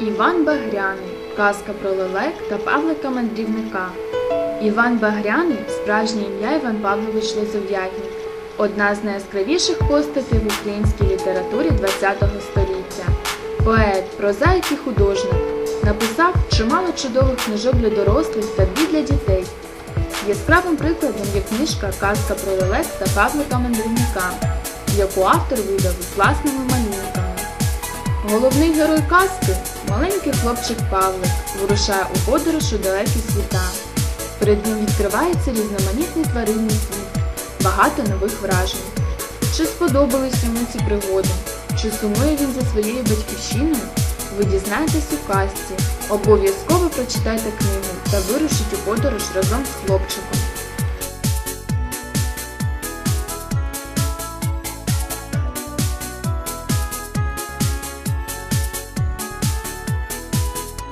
Іван Багряний. Казка про лелек та Павлика Мандрівника. Іван Багряний справжнє ім'я Іван Павлович Лозов'ятник. Одна з найяскравіших постатей в українській літературі ХХ століття. Поет, прозаїк і художник. Написав чимало чудових книжок для дорослих та дві для дітей. Яскравим прикладом є книжка Казка про лелек та Павлика Мандрівника, яку автор видав із власними малюнками. Головний герой казки маленький хлопчик Павлик вирушає у подорож у далекі світа. Перед ним відкривається різноманітний тваринний світ, багато нових вражень. Чи сподобались йому ці пригоди? Чи сумує він за своєю батьківщиною? Ви дізнаєтесь у казці. Обов'язково прочитайте книгу та вирушіть у подорож разом з хлопчиком.